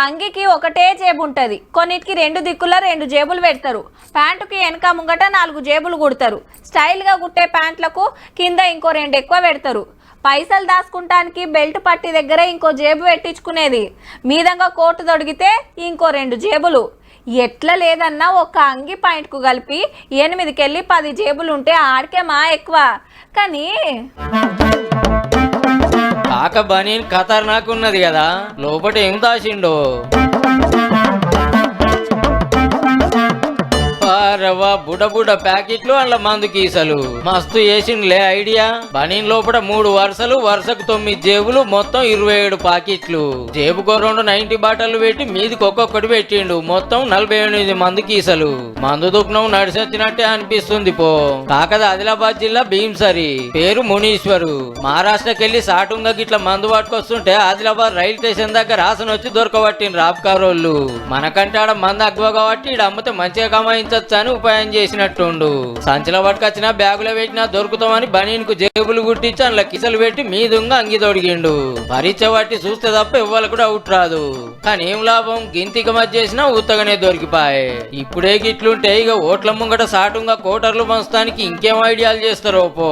అంగికి ఒకటే జేబు ఉంటుంది కొన్నిటికి రెండు దిక్కుల రెండు జేబులు పెడతారు ప్యాంటుకి వెనక ముంగట నాలుగు జేబులు కుడతారు స్టైల్గా కుట్టే ప్యాంట్లకు కింద ఇంకో రెండు ఎక్కువ పెడతారు పైసలు దాచుకుంటానికి బెల్ట్ పట్టి దగ్గర ఇంకో జేబు పెట్టించుకునేది. మీదంగా కోటు తొడిగితే ఇంకో రెండు జేబులు. ఎట్లా లేదన్నా ఒక అంగి పాయింట్కు కలిపి ఎనిమిదికెళ్ళి పది జేబులు ఉంటే ఆడికే మా ఎక్కువ. కానీ కాక బనీన్ ఖతర్నాక్ ఉన్నది కదా. లోపట ఏం దాచిండో? రవ్వ బుడబుడ ప్యాకెట్లు అండ్ మందు కీసలు. మస్తు వేసిండ్లే ఐడియా? బనీన్ లోపల మూడు వరుసలు వరుసకు తొమ్మిది జేబులు మొత్తం ఇరవై ఏడు పాకెట్లు జేబుకో రెండు నైన్టీ బాటలు పెట్టి మీదికి ఒక్కొక్కటి పెట్టిండు. మొత్తం నలభై ఎనిమిది మందు కీసలు. మందు దుఃఖం నడిసొచ్చినట్టే అనిపిస్తుంది పో. కాకద ఆదిలాబాద్ జిల్లా భీంసరి. పేరు మునీశ్వరు. మహారాష్ట్రకెళ్ళి సాటుంగా గిట్ల మందు పట్టుకొస్తుంటే ఆదిలాబాద్ రైల్ స్టేషన్ దగ్గర రాసన వచ్చి దొరకబట్టిండు రాప్కారోళ్ళు మనకంటే ఆడ మందు అగ్వ కాబట్టి ఈడ అమ్మితే మంచిగా కమాయించచ్చు అని ఉపాయం చేసినట్టుండు. సంచల పట్టుకొచ్చిన బ్యాగులో పెట్టినా దొరుకుతామని బనీన్కు జేబులు గుట్టించి అందులో కిసలు పెట్టి మీదుంగా అంగి తొడిగిండు. పరీక్ష పట్టి చూస్తే తప్ప ఇవ్వాలి కూడా అవుట్ రాదు. కానీ ఏం లాభం? గింతిక మధ్య చేసినా ఉత్తగానే దొరికిపాయే. ఇప్పుడే గిట్లుంటే ఇక ఓట్ల ముంగట సాటుంగా కోటర్లు పంచడానికి ఇంకేం ఐడియాలు చేస్తారో పో.